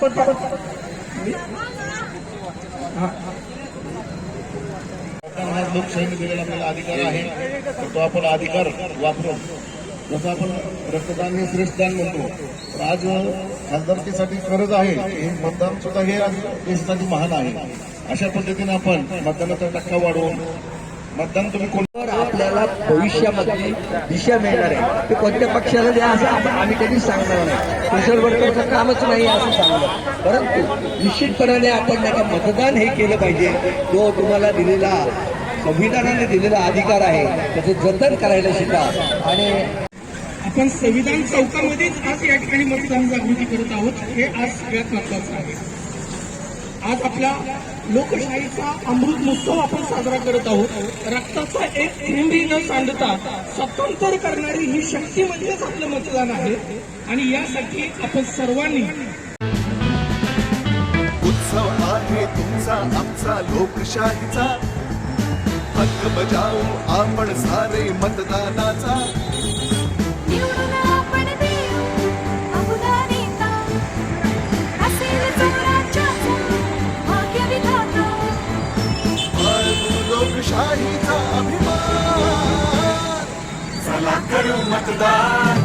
पण हा लोकशाहीने दिलेला आपल्याला अधिकार आहे तर तो आपण अधिकार वापरू जसं आपण रक्तदान हे. श्रेष्ठदान म्हणतो तर आज खासदारकीसाठी गरज आहे हे मतदान सुद्धा हे आज देशासाठी महान आहे अशा पद्धतीने आपण मतदानाचा टक्का वाढवून मतदान तुम्ही कोण आपल्याला भविष्यामध्ये दिशा मिळणार आहे. ते कोणत्या पक्षाला द्या असं आपण आम्ही कधीच सांगणार नाही. सोशल कामच नाही असं सांगणार. परंतु निश्चितपणाने आपण त्याला मतदान हे केलं पाहिजे. जो तुम्हाला दिलेला संविधानाने दिलेला अधिकार आहे त्याचं जतन करायला शिका. आणि आपण संविधान चौकामध्येच आज या ठिकाणी मतदान जागृती करत आहोत. हे आज सगळ्यात महत्वाचं आहे. आज आपल्या लोकशाहीचा अमृत महोत्सव आपण साजरा करत आहोत. रक्ताचा एक थेंबी न सांडता स्वतंत्र करणारी ही शक्ती म्हणजेच आपलं मतदान आहे. आणि यासाठी आपण सर्वांनी उत्सव आहे तुमचा आमचा लोकशाहीचा. हक्क बजावू आपण सारे मतदानाचा. करू मतदान.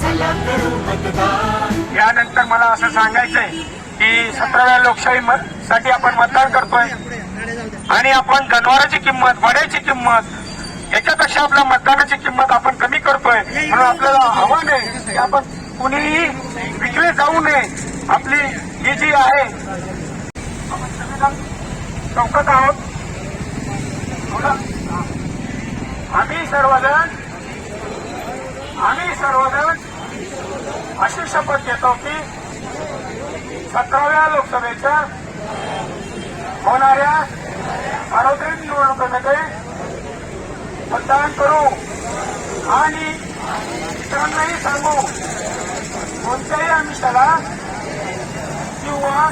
चला करू मतदान. यानंतर मला असं सांगायचंय की सतराव्या लोकशाही साठी आपण मतदान करतोय. आणि आपण जनावराची किंमत वड्याची किंमत याच्यापेक्षा आपल्या मतदानाची किंमत आपण कमी करतोय. म्हणून आपल्याला आव्हान आहे की आपण कुणीही विकले जाऊ नये. आपली ही जी आहे चौकत आहोत. आम्ही सर्वजण आम्ही सर्वजण अशी शपथ घेतो की सतराव्या लोकसभेच्या होणाऱ्या सार्वत्रिक निवडणुकीमध्ये मतदान करू आणि इतरांनाही सांगू कोणत्याही आमिषाला किंवा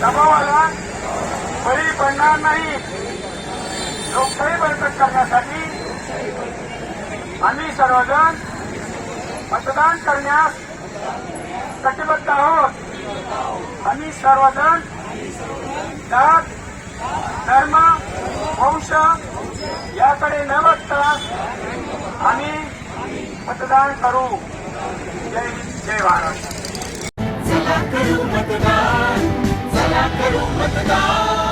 दबावाला बळी पडणार नाही. लोकशाही बळकट करण्यासाठी आम्ही सर्वजण मतदान करण्यास कटिबद्ध आहोत. आम्ही सर्वजण जात धर्म वंश याकडे न बघता आम्ही मतदान करू. जय जय महाराष्ट्र चला करू मतदान चला करू मतदान.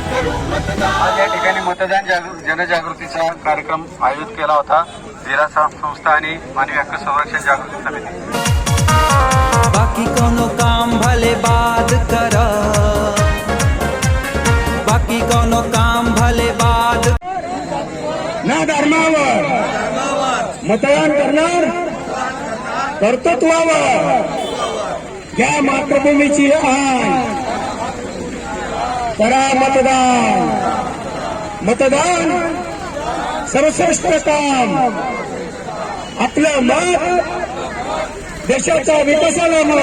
आज या ठिकाणी मतदान जागृ जनजागृतीचा कार्यक्रम आयोजित केला होता. जिल्हा संस्था आणि मानवी हक्क संरक्षण जागृती समिती. बाकी कोनो काम भले बाद कर। बाकी कोनो काम भले बाद ना धर्मावर. मतदान करणार कर्तृत्वावर. घ्या मातृभूमीची आण करा मतदान. मतदान सर्वश्रेष्ठ काम. आपलं मत देशाच्या विकासाला मत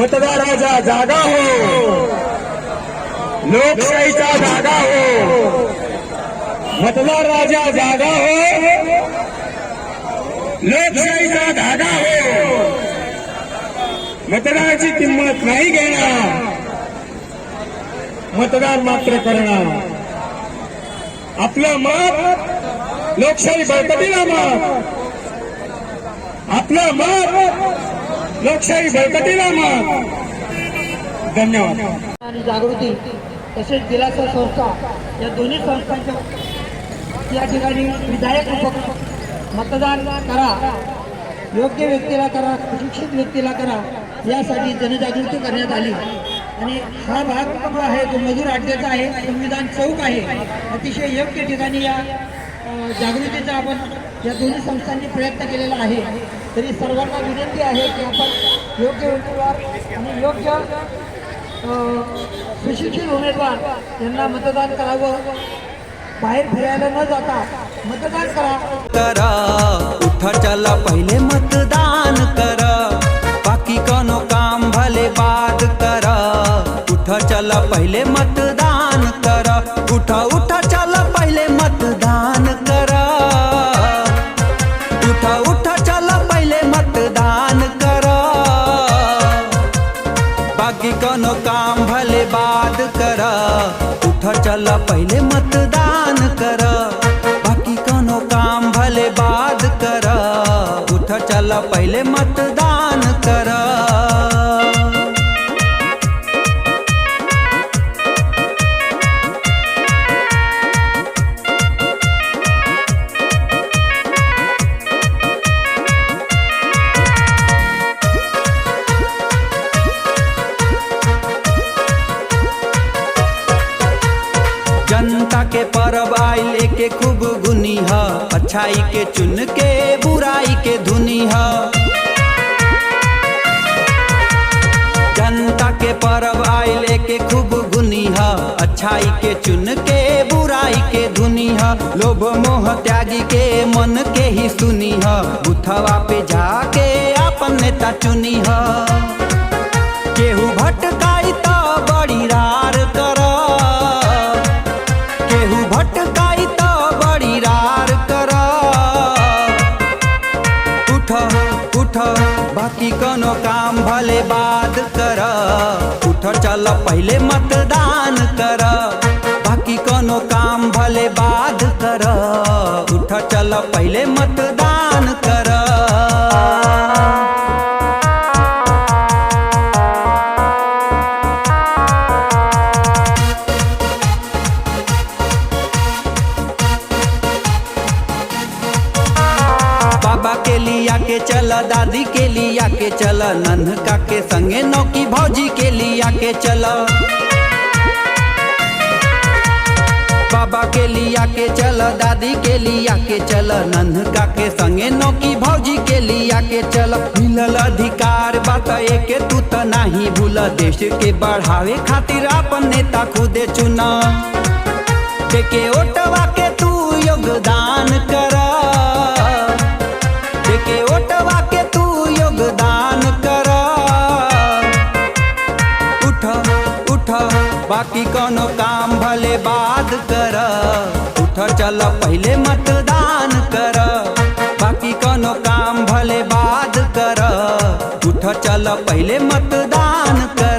मतदाराचा जागा हो. लोकशाहीचा जागा हो. मतदार राजा जागा हो. लोकशाहीचा धागा हो. मतदानाची किंमत नाही घेणार. मतदान मात्र करणार. आपलं मत लोकशाही बळकटीला मत. आपलं मत लोकशाही बळकटीला मत. धन्यवाद. आणि जागृती तसेच दिलासा संस्था या दोन्ही संस्थांच्या या ठिकाणी विधायक उपक्रम मतदान करा. योग्य व्यक्तीला करा सुशिक्षित व्यक्तीला करा. यासाठी जनजागृती करण्यात आली. आणि हा भाग जो आहे तो मजूर अड्ड्याचा आहे संविधान चौक आहे. अतिशय योग्य ठिकाणी या जागृतीचा आपण या दोन्ही संस्थांनी प्रयत्न केलेला आहे. तरी सर्वांना विनंती आहे की आपण योग्य उमेदवार आणि योग्य सुशिक्षित उमेदवार यांना मतदान करावं. बाहेर फिरायला न जाता मतदान करा. करा उठा चला पहिले मतदान करा. पहले मतदान कर। उठा उठा, चल, पहले मतदान कर। उठा उठा, चला, पहले मतदान करा। बाकी कोनो काम भले बाद कर। उठा, चल, पहले मतदान कर। बाकी कोनो काम भले बाद करा। उठा, चल, पहले मतदान करा। अच्छाई के चुन के, बुराई के धुनी ह जनता के परब आइल लेके खूब गुनी ह अच्छाई के चुन के, बुराई के धुनी ह लोभ मोह त्यागी के, मन के ही सुनी ह बुथवा पे जाके अपन नेता चुनी ह बाकी कोनो काम भले बाद कर। उठ चल पहले मतदान कर। बाकी कोनो काम भले बाद कर। उठ चल पहले के लिया के चल, दादी के लिया के चल नन्हका के संगे, नौकी भौजी के लिया के चल। बाबा के लिया के चल, दादी के लिया के चल नन्हका के संगे, नौकी भौजी के लिया के चल। मिलल अधिकार, बात एके तू त नाही भूल, देश के बढ़ावे खातिर अपन नेता खुदे चुना। देके ओटवा के तू योगदान कर। बाकी कोनो काम भले बाद कर। उठ चल पहले मतदान कर। बाकी कोनो काम भले बाद कर। उठ चल पहले मतदान कर।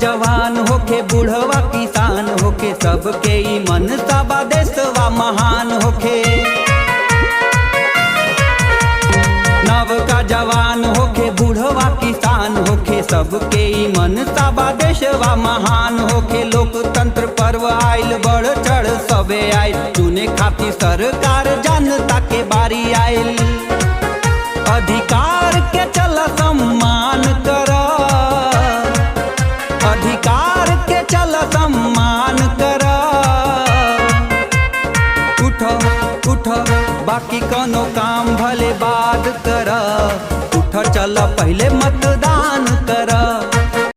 जवान होके, बूढ़वा किसान होके, सबके ई मन सबा देशवा महान होके। नव का जवान होके, बूढ़वा किसान होके, सबके ई मन सबा देशवा महान होके। लोकतंत्र पर्व आयल बढ़ चढ़ सबे आइल, चुने खातिर सरकार बाकी कोनो काम भले बाद कर उठ चल पहले मतदान